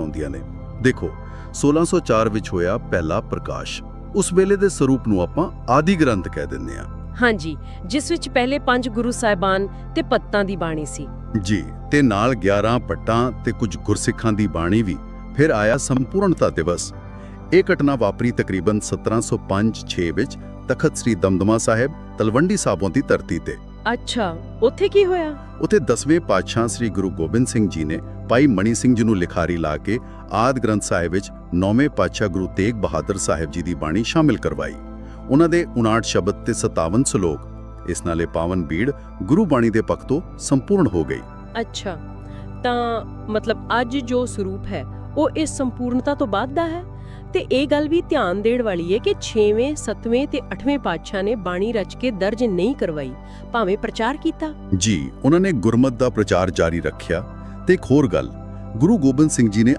ਆਉਂਦੀਆਂ ਨੇ। ਦੇਖੋ 1604 ਵਿੱਚ ਹੋਇਆ ਪਹਿਲਾ ਪ੍ਰਕਾਸ਼। ਉਸ ਵੇਲੇ ਦੇ ਸਰੂਪ ਨੂੰ ਆਪਾਂ ਆਦਿ ਗ੍ਰੰਥ ਕਹਿ ਦਿੰਦੇ ਆ ਹਾਂਜੀ ਜਿਸ ਵਿੱਚ ਪਹਿਲੇ ਪੰਜ ਗੁਰੂ ਸਾਹਿਬਾਨ ਤੇ ਪੱਤਾਂ ਦੀ ਬਾਣੀ ਸੀ। ਜੀ ਤੇ ਨਾਲ 11 ਪੱਟਾਂ ਤੇ ਕੁਝ ਗੁਰਸਿੱਖਾਂ ਦੀ ਬਾਣੀ ਵੀ। ਫਿਰ ਆਇਆ ਸੰਪੂਰਨਤਾ ਦਿਵਸ। ਇਹ ਘਟਨਾ ਵਾਪਰੀ ਤਕਰੀਬਨ 1705-6 ਵਿੱਚ ਤਖਤ ਸ੍ਰੀ ਦਮਦਮਾ ਸਾਹਿਬ ਤਲਵੰਡੀ ਸਾਬੋਂ ਦੀ ਧਰਤੀ ਤੇ। ਅੱਛਾ ਉੱਥੇ ਕੀ ਹੋਇਆ? ਉਥੇ 10ਵੇਂ ਪਾਤਸ਼ਾਹ ਸ੍ਰੀ ਗੁਰੂ ਗੋਬਿੰਦ ਸਿੰਘ ਜੀ ਨੇ ਭਾਈ ਮਣੀ ਸਿੰਘ ਜੀ ਨੂੰ ਲਿਖਾਰੀ ਲਾ ਕੇ ਆਦ ਗ੍ਰੰਥ ਸਾਹਿਬ ਵਿੱਚ ਨੌਵੇਂ ਪਾਤਸ਼ਾਹ ਗੁਰੂ ਤੇਗ ਬਹਾਦਰ ਸਾਹਿਬ ਜੀ ਦੀ ਬਾਣੀ ਸ਼ਾਮਿਲ ਕਰਵਾਈ। ਉਹਨਾਂ ਦੇ 59 ਸ਼ਬਦ ਤੇ 57 ਸ਼ਲੋਕ ਇਸ ਨਾਲੇ ਪਾਵਨ ਬੀੜ ਗੁਰੂ ਬਾਣੀ ਦੇ ਪੱਖ ਤੋਂ ਸੰਪੂਰਨ ਹੋ ਗਈ। ਅੱਛਾ ਤਾਂ ਮਤਲਬ ਅੱਜ ਜੋ ਸਰੂਪ ਹੈ ਉਹ ਇਸ ਸੰਪੂਰਨਤਾ ਤੋਂ ਬਾਅਦ ਦਾ ਹੈ? ਤੇ ਇਹ ਗੱਲ ਵੀ ਧਿਆਨ ਦੇਣ ਵਾਲੀ ਹੈ ਕਿ 6ਵੇਂ 7ਵੇਂ ਤੇ 8ਵੇਂ ਪਾਤਸ਼ਾਹ ਨੇ ਬਾਣੀ ਰਚ ਕੇ ਦਰਜ ਨਹੀਂ ਕਰਵਾਈ, ਭਾਵੇਂ ਪ੍ਰਚਾਰ ਕੀਤਾ। ਜੀ, ਉਹਨਾਂ ਨੇ ਗੁਰਮਤ ਦਾ ਪ੍ਰਚਾਰ ਜਾਰੀ ਰੱਖਿਆ। ਤੇ ਇੱਕ ਹੋਰ ਗੱਲ, ਗੁਰੂ ਗੋਬਿੰਦ ਸਿੰਘ ਜੀ ਨੇ